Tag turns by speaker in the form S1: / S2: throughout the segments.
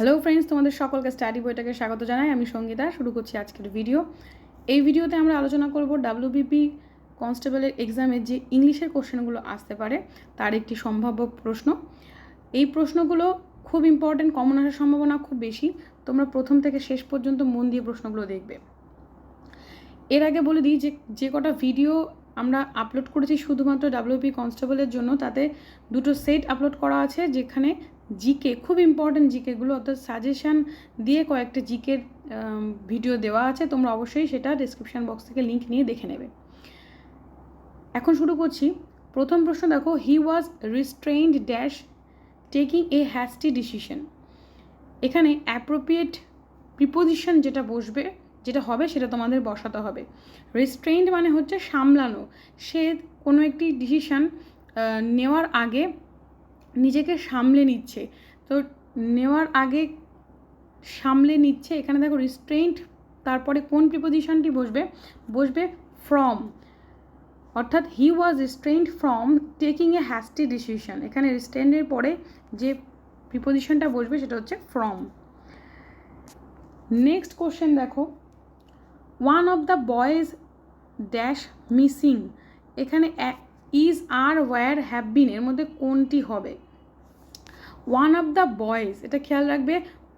S1: Hello friends তোমাদের সকলকে study বইটাকে স্বাগত জানাই। আমি সঙ্গীতা, শুরু করছি আজকের ভিডিও এই ভিডিওতে আমরা আলোচনা করব ডাব্লিউবিপি কনস্টেবলের এক্সামের যে ইংলিশের কোশ্চেনগুলো আসতে পারে, তার একটি সম্ভাব্য প্রশ্ন। এই প্রশ্নগুলো খুব ইম্পর্টেন্ট কমন আসার সম্ভাবনা খুব বেশি। তোমরা প্রথম থেকে শেষ পর্যন্ত মন দিয়ে প্রশ্নগুলো দেখবে। এর আগে বলে দিই যে যে কটা ভিডিও আমরা আপলোড করেছি শুধুমাত্র ডাব্লিউপি কনস্টেবলের জন্য, তাতে দুটো সেট আপলোড করা আছে, যেখানে জিকে, খুব ইম্পর্ট্যান্ট জিকেগুলো অর্থাৎ সাজেশান দিয়ে কয়েকটা জিকের ভিডিও দেওয়া আছে। তোমরা অবশ্যই সেটা ডিসক্রিপশান বক্স থেকে লিঙ্ক নিয়ে দেখে নেবে। এখন শুরু করছি। প্রথম প্রশ্ন দেখো he was restrained dash taking a hasty decision এখানে অ্যাপ্রোপ্রিয়েট প্রিপোজিশন যেটা বসবে, যেটা হবে সেটা তোমাদের বসাতে হবে। রিস্ট্রেইনড মানে হচ্ছে সামলানো। সে কোনো একটি ডিসিশান নেওয়ার আগে নিজেকে সামলে নিচ্ছে। তো নেওয়ার আগে সামলে নিচ্ছে, এখানে দেখো রিস্ট্রেইনড তারপরে কোন প্রিপোজিশনটি বসবে? বসবে ফ্রম অর্থাৎ he was restrained from taking a hasty decision এখানে রিস্ট্রেইনের পরে যে প্রিপোজিশনটা বসবে সেটা হচ্ছে ফ্রম নেক্সট কোশ্চেন দেখো। One of the boys dash missing এখানে is are were have been এর মধ্যে কোনটি হবে? ওয়ান অফ দ্য বয়েজ এটা খেয়াল রাখবে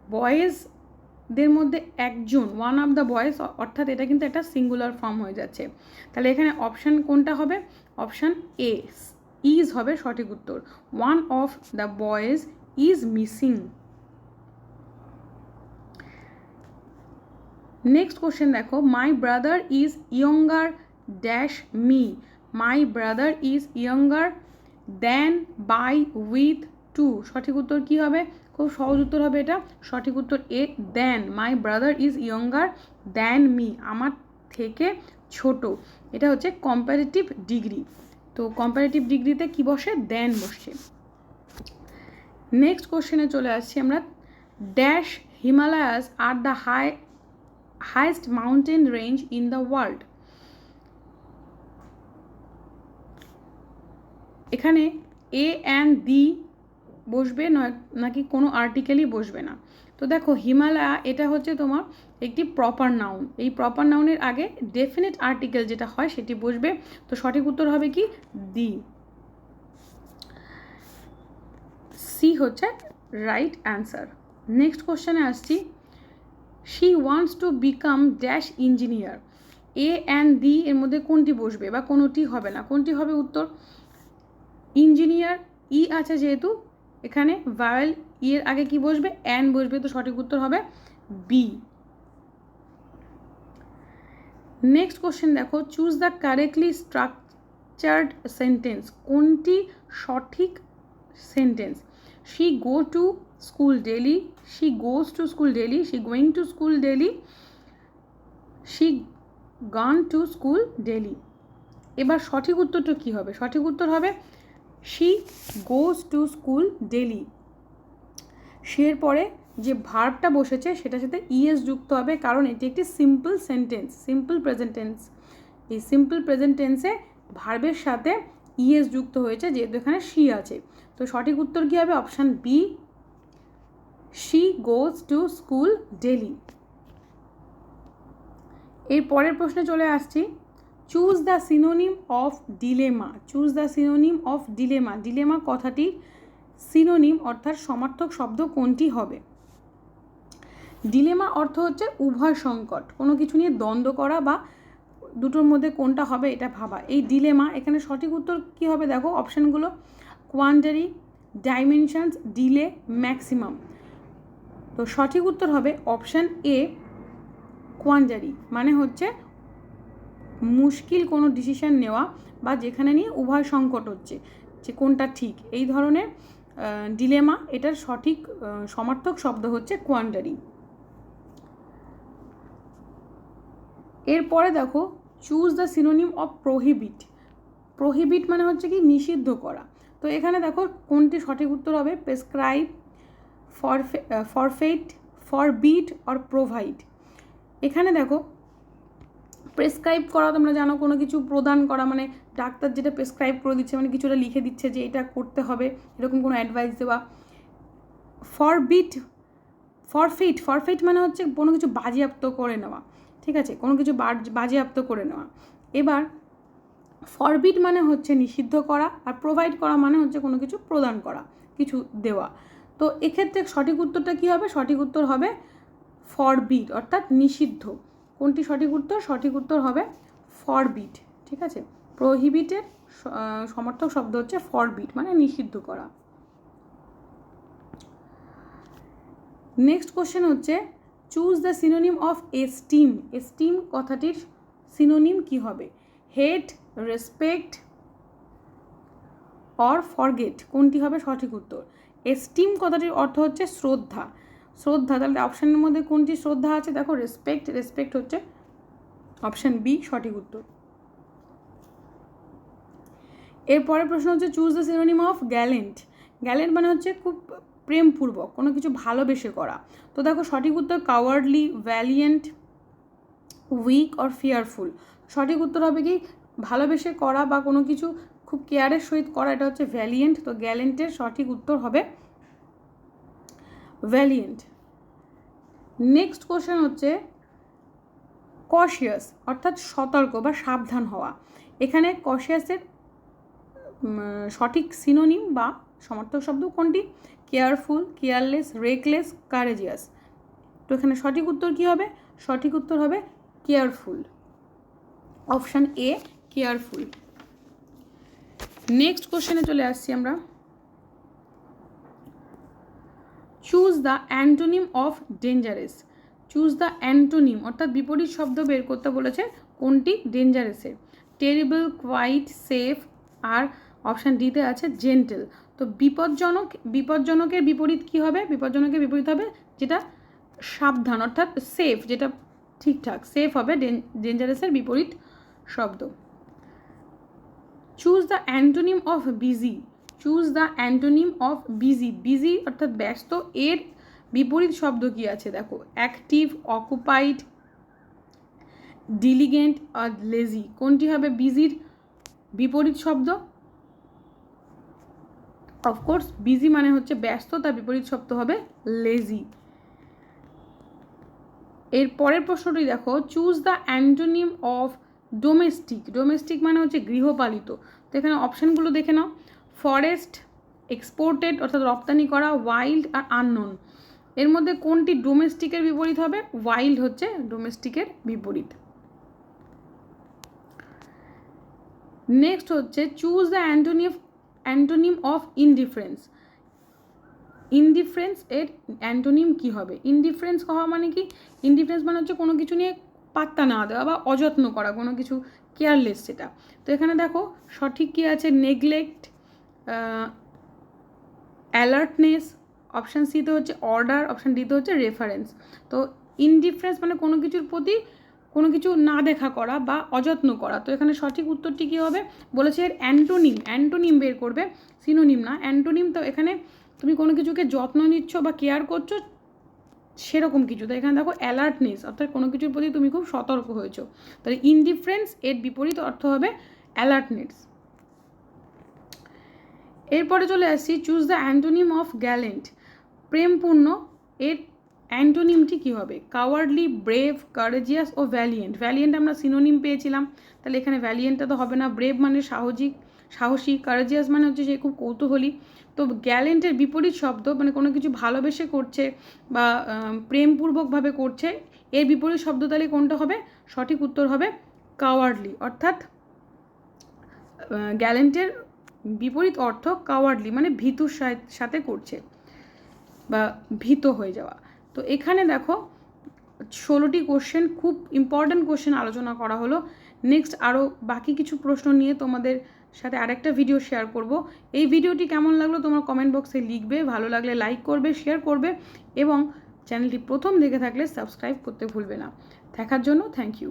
S1: বয়েজদের মধ্যে একজন ওয়ান অফ দ্য বয়েজ অর্থাৎ এটা কিন্তু একটা সিঙ্গুলার ফর্ম হয়ে যাচ্ছে। তাহলে এখানে অপশান কোনটা হবে? অপশান এ ইজ হবে সঠিক উত্তর। One of the boys is missing next question দেখো my brother is younger dash me my brother is younger than by with to, সঠিক উত্তর কী হবে? খুব সহজ উত্তর হবে এটা। সঠিক উত্তর A then my brother is younger than me আমার থেকে ছোট। এটা হচ্ছে কম্পারেটিভ ডিগ্রি তো কম্পারেটিভ ডিগ্রিতে কী বসে? দেন বসছে নেক্সট কোশ্চেনে চলে আসছি আমরা। Dash Himalayas are the high highest mountain range in the world এখানে এ অ্যান্ড দি বসবে নয় নাকি কোনো আর্টিকেলই বসবে না। তো দেখো, হিমালয়া, এটা হচ্ছে তোমার একটি প্রপার নাউন এই প্রপার নাউনের আগে ডেফিনেট আর্টিকেল যেটা হয়, সেটি বসবে। তো সঠিক উত্তর হবে কি? দি সি হচ্ছে রাইট অ্যান্সার নেক্সট কোশ্চেনে আসছি। She wants to become dash engineer a and the এর মধ্যে কোনটি বসবে বা কোনোটি হবে না? কোনটি হবে উত্তর? ইঞ্জিনিয়ার ই আছে যেহেতু এখানে ভায়েল ই এর আগে কি বসবে? অ্যান বসবে, তো সঠিক উত্তর হবে বি। নেক্সট কোশ্চেন দেখো choose the correctly structured sentence কোনটি সঠিক sentence she go to school daily she goes to school daily she going to school daily she gone to school daily এবার সঠিক উত্তরটা কী হবে? সঠিক উত্তর হবে she goes to school daily সের পরে যে ভার্বটা বসেছে, সেটার সাথে ইএস যুক্ত হবে, কারণ এটি একটি simple sentence simple present tense এই সিম্পল প্রেজেন্ট টেন্সে ভার্বের সাথে ইএস যুক্ত হয়েছে, যেহেতু এখানে শি আছে। তো সঠিক উত্তর কী হবে? Option B she goes to school daily এর পরের প্রশ্নে চলে আসছি। Choose the synonym of dilemma choose the synonym of dilemma dilemma কথাটির সিনোনিম অর্থাৎ সমার্থক শব্দ কোনটি হবে? ডিলেমা অর্থ হচ্ছে উভয় সংকট। কোনো কিছু নিয়ে দ্বন্দ্ব করা বা দুটোর মধ্যে কোনটা হবে এটা ভাবা। এই ডিলেমা এখানে সঠিক উত্তর কী হবে দেখো? অপশানগুলো কোয়ান্টারি ডাইমেনশনস ডিলে ম্যাক্সিমাম তো সঠিক উত্তর হবে অপশান এ কোয়ান্টারি মানে হচ্ছে মুশকিল কোনো ডিসিশান নেওয়া বা যেখানে নিয়ে উভয় সংকট হচ্ছে, যে কোনটা ঠিক? এই ধরনের ডিলেমা এটার সঠিক সমার্থক শব্দ হচ্ছে কোয়ান্ডারি এরপরে দেখো choose the synonym of prohibit prohibit মানে হচ্ছে কি নিষিদ্ধ করা। তো এখানে দেখো কোনটি সঠিক উত্তর হবে? Prescribe forfeit forfeit forbid or provide এখানে দেখো প্রেসক্রাইব করা, তোমরা জানো, কোনো কিছু প্রদান করা মানে ডাক্তার যেটা প্রেসক্রাইব করে দিচ্ছে মানে কিছুটা লিখে দিচ্ছে যে এটা করতে হবে, এরকম কোনো অ্যাডভাইস দেওয়া। ফরবিট ফরফিট ফরফিট মানে হচ্ছে কোনো কিছু বাজেয়াপ্ত করে নেওয়া, ঠিক আছে? কোনো কিছু বাজ- বাজেয়াপ্ত করে নেওয়া। এবার ফরবিট মানে হচ্ছে নিষিদ্ধ করা, আর প্রোভাইড করা মানে হচ্ছে কোনো কিছু প্রদান করা, কিছু দেওয়া। তো এক্ষেত্রে সঠিক উত্তরটা কী হবে? সঠিক উত্তর হবে ফরবিট অর্থাৎ নিষিদ্ধ। কোনটি সঠিক উত্তর? সঠিক উত্তর হবে ফরবিট ঠিক আছে? প্রহিবিটের সমর্থক শব্দ হচ্ছে ফরবিট মানে নিষিদ্ধ করা। নেক্সট কোশ্চেন হচ্ছে choose the synonym of esteem esteem কথাটির সিনোনিম কি হবে? হেট রেসপেক্ট অর ফরগেট কোনটি হবে সঠিক উত্তর? এস্টিম কথাটির অর্থ হচ্ছে শ্রদ্ধা। শ্রদ্ধা, তাহলে অপশানের মধ্যে কোনটি শ্রদ্ধা আছে? দেখো রেসপেক্ট রেসপেক্ট হচ্ছে অপশান বি সঠিক উত্তর। এরপরের প্রশ্ন হচ্ছে choose the synonym of gallant gallant মানে হচ্ছে খুব প্রেমপূর্বক, কোনো কিছু ভালোবেসে করা। তো দেখো, সঠিক উত্তর cowardly valiant weak or fearful সঠিক উত্তর হবে কি, ভালোবেসে করা বা কোনো কিছু খুব কেয়ারের সহিত করা, এটা হচ্ছে ভ্যালিয়েন্ট তো গ্যালেন্টের সঠিক উত্তর হবে ভ্যালিয়েন্ট নেক্সট কোশ্চেন হচ্ছে কশিয়াস অর্থাৎ সতর্ক বা সাবধান হওয়া। এখানে কশিয়াসের সঠিক সিনোনিম বা সমর্থক শব্দ কোনটি? কেয়ারফুল কেয়ারলেস রেকলেস কারেজিয়াস তো এখানে সঠিক উত্তর কী হবে? সঠিক উত্তর হবে careful option A careful next কোশ্চেনে চলে আসছি আমরা। Choose the antonym of dangerous choose the antonym অর্থাৎ বিপরীত শব্দ বের করতে বলেছে কোনটি? ডেঞ্জারেসের টেরিবল কোয়াইট সেফ আর অপশান ডিতে আছে জেন্টেল তো বিপজ্জনক, বিপজ্জনকের বিপরীত কী হবে? বিপজ্জনকের বিপরীত হবে যেটা সাবধান, অর্থাৎ সেফ যেটা ঠিকঠাক। সেফ হবে ডেঞ্জারাসের বিপরীত শব্দ। Choose the antonym of busy choose the antonym of busy busy অর্থাৎ ব্যস্ত, এর বিপরীত শব্দ কি আছে? দেখো অ্যাক্টিভ অকুপাইড ডিলিগেন্ট আর লেজি কোনটি হবে বিজির বিপরীত শব্দ? অফকোর্স বিজি মানে হচ্ছে ব্যস্ত, তার বিপরীত শব্দ হবে লেজি এর পরের প্রশ্নটি দেখো choose the antonym of domestic domestic মানে হচ্ছে গৃহপালিত। তো এখানে অপশানগুলো দেখে নাও। ফরেস্ট এক্সপোর্টেড অর্থাৎ রপ্তানি করা ওয়াইল্ড আর আননোন এর মধ্যে কোনটি ডোমেস্টিকের বিপরীত হবে? ওয়াইল্ড হচ্ছে ডোমেস্টিকের বিপরীত। নেক্সট হচ্ছে choose the antonym antonym of indifference indifference এর অ্যান্টোনিম কী হবে? ইনডিফারেন্স হওয়া মানে কি? ইনডিফারেন্স মানে হচ্ছে কোনো কিছু নিয়ে পাত্তা না দেওয়া বা অযত্ন করা, কোনো কিছু কেয়ারলেস সেটা। তো এখানে দেখো সঠিক কী আছে? নেগলেক্ট অ্যালার্টনেস অপশান সিতে হচ্ছে অর্ডার অপশান ডিতে হচ্ছে রেফারেন্স তো ইনডিফারেন্স মানে কোনো কিছুর প্রতি কোনো কিছু না দেখা করা বা অযত্ন করা। তো এখানে সঠিক উত্তরটি কী হবে? বলেছে এর অ্যান্টোনিম অ্যান্টোনিম বের করবে। সিনোনিম না। অ্যান্টোনিম তো এখানে তুমি কোনো কিছুকে যত্ন নিচ্ছ বা কেয়ার করছ, সেরকম কিছু। তো এখানে দেখো অ্যালার্টনেস অর্থাৎ কোনো কিছুর প্রতি তুমি খুব সতর্ক হয়েছো। তাহলে ইনডিফারেন্স এর বিপরীত অর্থ হবে অ্যালার্টনেস এরপরে চলে আসছি choose the antonym of gallant প্রেমপূর্ণ, এর অ্যান্টোনিমটি কী হবে? কাওয়ার্ডলি ব্রেভ কারেজিয়াস ও ভ্যালিয়েন্ট ভ্যালিয়েন্ট আমরা সিনোনিম পেয়েছিলাম, তাহলে এখানে ভ্যালিয়েন্টটা তো হবে না। ব্রেভ মানে সাহসিক, সাহসী কারেজিয়াস মানে হচ্ছে সে খুব কৌতূহলী। তো গ্যালেন্টের বিপরীত শব্দ মানে কোনো কিছু ভালোবেসে করছে বা প্রেমপূর্বকভাবে করছে, এর বিপরীত শব্দ তাহলে কোনটা হবে? সঠিক উত্তর হবে কাওয়ার্ডলি অর্থাৎ গ্যালেন্টের বিপরীত অর্থ কাওয়ার্ডলি মানে ভীতুর সাথে করছে বা ভীত হয়ে যাওয়া। তো এখানে দেখো ষোলোটি কোশ্চেন খুব ইম্পর্ট্যান্ট কোশ্চেন আলোচনা করা হলো। নেক্সট আরও বাকি কিছু প্রশ্ন নিয়ে তোমাদের সাথে আরেকটা ভিডিও শেয়ার করব। এই ভিডিওটি কেমন লাগল তোমার কমেন্ট বক্সে লিখবে। ভালো লাগলে লাইক করবে শেয়ার করবে এবং চ্যানেলটি প্রথম দেখে থাকলে সাবস্ক্রাইব করতে ভুলবে না। দেখার জন্য থ্যাংক ইউ